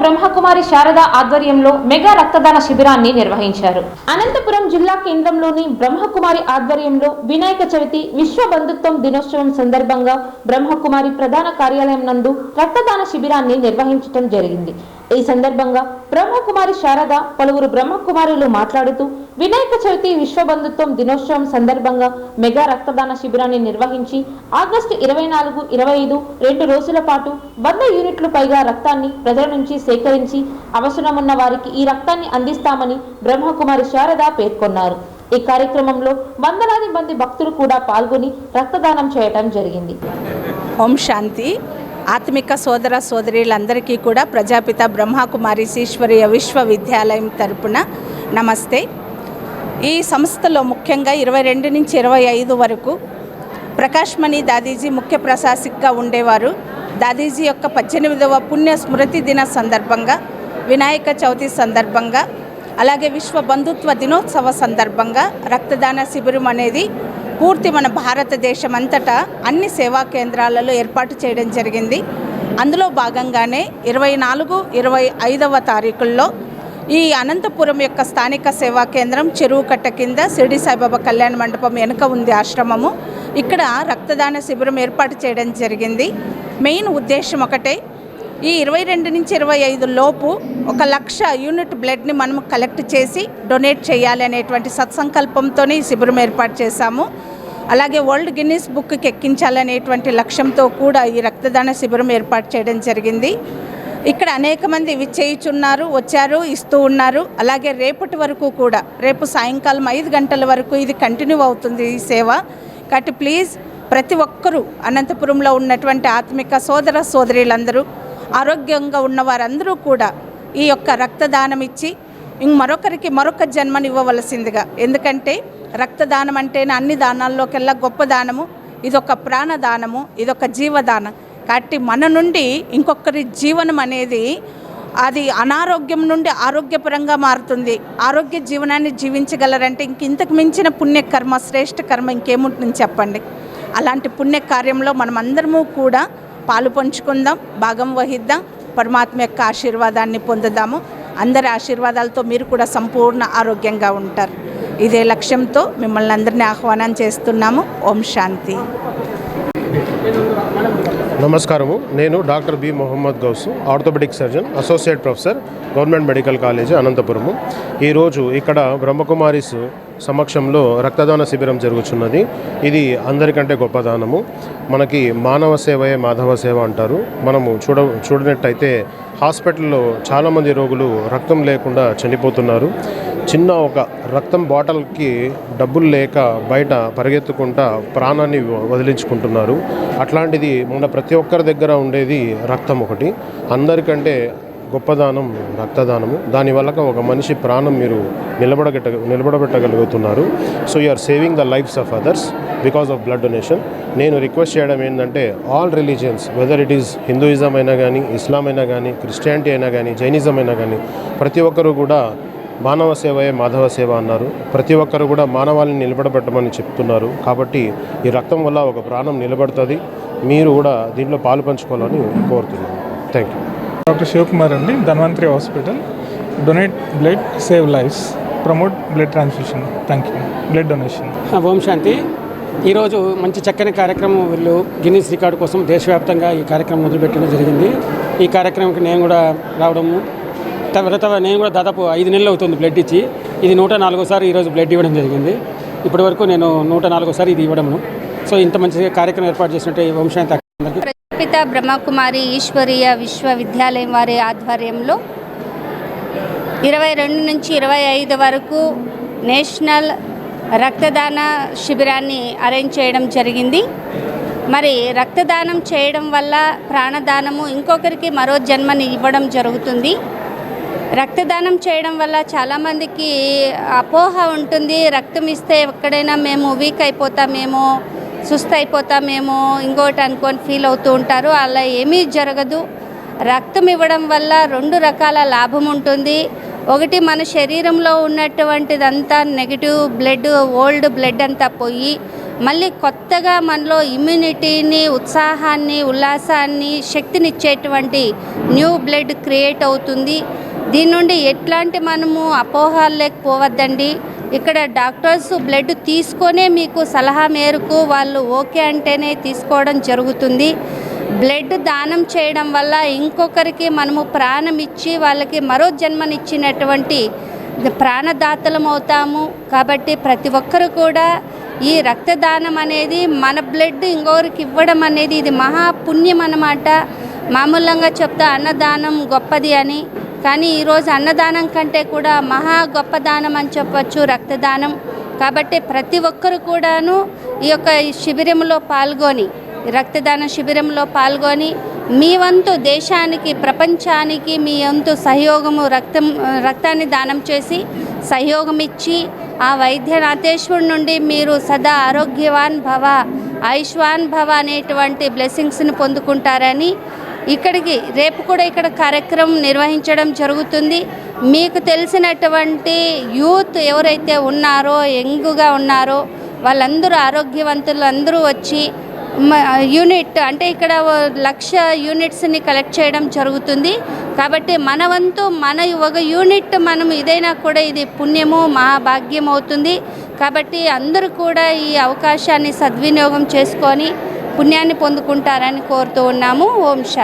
బ్రహ్మకుమారి శారద ఆధ్వర్యంలో మెగా రక్తదాన శిబిరాన్ని నిర్వహించారు. అనంతపురం జిల్లా కేంద్రంలోని బ్రహ్మకుమారి ఆధ్వర్యంలో వినాయక చవితి విశ్వ బంధుత్వం దినోత్సవం సందర్భంగా బ్రహ్మకుమారి ప్రధాన కార్యాలయం నందు రక్తదాన శిబిరాన్ని నిర్వహించడం జరిగింది. ఈ సందర్భంగా బ్రహ్మకుమారి శారద పలువురు బ్రహ్మకుమారులు మాట్లాడుతూ వినాయక చవితి విశ్వబంధుత్వం దినోత్సవం సందర్భంగా మెగా రక్తదాన శిబిరాన్ని నిర్వహించి ఆగస్టు ఇరవై నాలుగు ఇరవై ఐదు రెండు రోజుల పాటు వంద యూనిట్లు పైగా రక్తాన్ని ప్రజల నుంచి సేకరించి అవసరమున్న వారికి ఈ రక్తాన్ని అందిస్తామని బ్రహ్మకుమారి శారద పేర్కొన్నారు. ఈ కార్యక్రమంలో వందలాది మంది భక్తులు కూడా పాల్గొని రక్తదానం చేయటం జరిగింది. ఓం శాంతి. ఆత్మిక సోదర సోదరీలందరికీ కూడా ప్రజాపిత బ్రహ్మకుమారి ఈశ్వరీయ విశ్వవిద్యాలయం తరపున నమస్తే. ఈ సంస్థలో ముఖ్యంగా ఇరవై రెండు నుంచి ఇరవై ఐదు వరకు ప్రకాష్మణి దాదీజీ ముఖ్య ప్రశాసకుగా ఉండేవారు. దాదీజీ యొక్క పద్దెనిమిదవ పుణ్య స్మృతి దిన సందర్భంగా వినాయక చవితి సందర్భంగా అలాగే విశ్వ బంధుత్వ దినోత్సవ సందర్భంగా రక్తదాన శిబిరం అనేది పూర్తి మన భారతదేశం అంతటా అన్ని సేవా కేంద్రాలలో ఏర్పాటు చేయడం జరిగింది. అందులో భాగంగానే ఇరవై నాలుగు ఇరవై ఐదవ తారీఖుల్లో ఈ అనంతపురం యొక్క స్థానిక సేవా కేంద్రం చెరువు కట్ట కింద షిరిడి సాయిబాబా కళ్యాణ మండపం వెనుక ఉంది ఆశ్రమము. ఇక్కడ రక్తదాన శిబిరం ఏర్పాటు చేయడం జరిగింది. మెయిన్ ఉద్దేశం ఒకటే ఈ ఇరవై రెండు నుంచి ఇరవై ఐదు లోపు ఒక లక్ష యూనిట్ బ్లడ్ని మనం కలెక్ట్ చేసి డొనేట్ చేయాలి అనేటువంటి సత్సంకల్పంతోనే ఈ శిబిరం ఏర్పాటు చేశాము. అలాగే వరల్డ్ గిన్నీస్ బుక్కి ఎక్కించాలనేటువంటి లక్ష్యంతో కూడా ఈ రక్తదాన శిబిరం ఏర్పాటు చేయడం జరిగింది. ఇక్కడ అనేక మంది విచ్చేయుచున్నారు వచ్చారు ఇస్తూ ఉన్నారు. అలాగే రేపటి వరకు కూడా రేపు సాయంకాలం ఐదు గంటల వరకు ఇది కంటిన్యూ అవుతుంది ఈ సేవ. కాబట్టి ప్లీజ్ ప్రతి ఒక్కరూ అనంతపురంలో ఉన్నటువంటి ఆత్మిక సోదర సోదరీలందరూ ఆరోగ్యంగా ఉన్న వారందరూ కూడా ఈ యొక్క రక్తదానం ఇచ్చి ఇంక మరొకరికి మరొక జన్మనివ్వవలసిందిగా. ఎందుకంటే రక్తదానం అంటేనే అన్ని దానాల్లోకెల్లా గొప్ప దానము. ఇదొక ప్రాణదానము ఇదొక జీవదానం. కాబట్టి మన నుండి ఇంకొకరి జీవనం అనేది అది అనారోగ్యం నుండి ఆరోగ్యపరంగా మారుతుంది. ఆరోగ్య జీవనాన్ని జీవించగలరంటే ఇంక ఇంతకు మించిన పుణ్యకర్మ శ్రేష్ఠ కర్మ ఇంకేముంటుంది చెప్పండి. అలాంటి పుణ్యకార్యంలో మనం అందరము కూడా పాలు పంచుకుందాం భాగం వహిద్దాం పరమాత్మ యొక్క ఆశీర్వాదాన్ని పొందుదాము. అందరి ఆశీర్వాదాలతో మీరు కూడా సంపూర్ణ ఆరోగ్యంగా ఉంటారు. ఇదే లక్ష్యంతో మిమ్మల్ని అందరినీ ఆహ్వానం చేస్తున్నాము. ఓం శాంతి. నమస్కారము. నేను doctor B Mohammed Gouse orthopaedic surgeon associate professor government medical college Anantapuramu. ఈరోజు ఇక్కడ బ్రహ్మకుమారిస్ సమక్షంలో రక్తదాన శిబిరం జరుగుతున్నది ఇది అందరికంటే గొప్ప దానము. మనకి మానవ సేవయే మాధవ సేవ అంటారు. మనము చూడ చూడనట్టయితే హాస్పిటల్లో చాలామంది రోగులు రక్తం లేకుండా చనిపోతున్నారు. చిన్న ఒక రక్తం బాటిల్కి డబ్బులు లేక బయట పరిగెత్తుకుంటా ప్రాణాన్ని వదిలించుకుంటున్నారు. అట్లాంటిది మన ప్రతి ఒక్కరి దగ్గర ఉండేది రక్తం ఒకటి. అందరికంటే గొప్పదానం రక్తదానము. దానివల్ల ఒక మనిషి ప్రాణం మీరు నిలబడగట్ట నిలబడబెట్టగలుగుతున్నారు. So you are saving the lifes of others because of blood donation నేను రిక్వెస్ట్ చేయడం ఏంటంటే all religions whether it is Hinduism అయినా కానీ ఇస్లాం అయినా కానీ క్రిస్టియానిటీ అయినా కానీ జైనిజం అయినా కానీ ప్రతి ఒక్కరు కూడా మానవ సేవయే మాధవ సేవ అన్నారు. ప్రతి ఒక్కరు కూడా మానవాళిని నిలబడబెట్టమని చెప్తున్నారు. కాబట్టి ఈ రక్తం వల్ల ఒక ప్రాణం నిలబడుతుంది. మీరు కూడా దీంట్లో పాలు పంచుకోవాలని కోరుతున్నాను. థ్యాంక్ యూ డాక్టర్ శివకుమార్ అండి Dhanvantari hospital. Donate blood save lifes promote blood transfusion. Thank you. Blood donation. ఓం శాంతి. ఈరోజు మంచి చక్కని కార్యక్రమం వీళ్ళు గిన్నీస్ రికార్డు కోసం దేశవ్యాప్తంగా ఈ కార్యక్రమం మొదలుపెట్టడం జరిగింది. ఈ కార్యక్రమంకి నేను కూడా రావడము తర్వాత నేను కూడా దాదాపు ఐదు నెలలు అవుతుంది బ్లడ్ ఇచ్చి. ఇది నూట నాలుగోసారి ఈరోజు బ్లడ్ ఇవ్వడం జరిగింది. ఇప్పటి వరకు నేను నూట నాలుగోసారి ఇది ఇవ్వడము సో ఇంత మంచి కార్యక్రమం ఏర్పాటు చేసినట్టు ఈ అర్పిత బ్రహ్మకుమారి ఈశ్వరీయ విశ్వవిద్యాలయం వారి ఆధ్వర్యంలో ఇరవై రెండు నుంచి ఇరవై ఐదు వరకు నేషనల్ రక్తదాన శిబిరాన్ని అరేంజ్ చేయడం జరిగింది. మరి రక్తదానం చేయడం వల్ల ప్రాణదానము ఇంకొకరికి మరో జన్మని ఇవ్వడం జరుగుతుంది. రక్తదానం చేయడం వల్ల చాలామందికి అపోహ ఉంటుంది. రక్తం ఇస్తే ఎక్కడైనా మేము వీక్ అయిపోతామేమో సుస్థ అయిపోతామేమో ఇంకోటి అనుకొని ఫీల్ అవుతూ ఉంటారు. అలా ఏమీ జరగదు. రక్తం ఇవ్వడం వల్ల రెండు రకాల లాభం ఉంటుంది. ఒకటి మన శరీరంలో ఉన్నటువంటిదంతా నెగిటివ్ బ్లడ్ ఓల్డ్ బ్లడ్ అంతా పోయి మళ్ళీ కొత్తగా మనలో ఇమ్యూనిటీని ఉత్సాహాన్ని ఉల్లాసాన్ని శక్తినిచ్చేటువంటి న్యూ బ్లడ్ క్రియేట్ అవుతుంది. దీని నుండి ఎట్లాంటి మనము అపోహాలు లేకపోవద్దండి ఇక్కడ డాక్టర్స్ బ్లడ్ తీసుకొనే మీకు సలహా మేరకు వాళ్ళు ఓకే అంటేనే తీసుకోవడం జరుగుతుంది. బ్లడ్ దానం చేయడం వల్ల ఇంకొకరికి మనము ప్రాణం ఇచ్చి వాళ్ళకి మరో జన్మనిచ్చినటువంటి ప్రాణదాతలం అవుతాము. కాబట్టి ప్రతి ఒక్కరు కూడా ఈ రక్తదానం అనేది మన బ్లడ్ ఇంకొకరికి ఇవ్వడం అనేది ఇది మహాపుణ్యం అన్నమాట మామూలంగా చెప్తా అన్నదానం గొప్పది అని. కానీ ఈరోజు అన్నదానం కంటే కూడా మహా గొప్ప దానం అని చెప్పచ్చు రక్తదానం. కాబట్టి ప్రతి ఒక్కరు కూడాను ఈ యొక్క శిబిరంలో పాల్గొని రక్తదాన శిబిరంలో పాల్గొని మీ వంతు దేశానికి ప్రపంచానికి మీ వంతు సహయోగము రక్తం రక్తాన్ని దానం చేసి సహయోగం ఇచ్చి ఆ వైద్యనాథేశ్వరుడి నుండి మీరు సదా ఆరోగ్యవాన్ భవ ఆయుష్వాన్ భవ అనేటువంటి బ్లెస్సింగ్స్ని పొందుకుంటారని ఇక్కడికి రేపు కూడా ఇక్కడ కార్యక్రమం నిర్వహించడం జరుగుతుంది. మీకు తెలిసినటువంటి యూత్ ఎవరైతే ఉన్నారో యంగ్గా ఉన్నారో వాళ్ళందరూ ఆరోగ్యవంతులు అందరూ వచ్చి యూనిట్ అంటే ఇక్కడ లక్ష యూనిట్స్ని కలెక్ట్ చేయడం జరుగుతుంది. కాబట్టి మన వంతు మన ఒక యూనిట్ మనం ఇదైనా కూడా ఇది పుణ్యము మహాభాగ్యం అవుతుంది. కాబట్టి అందరూ కూడా ఈ అవకాశాన్ని సద్వినియోగం చేసుకొని పుణ్యాన్ని పొందుకుంటారని కోరుతూ ఉన్నాము. ఓం శాంతి.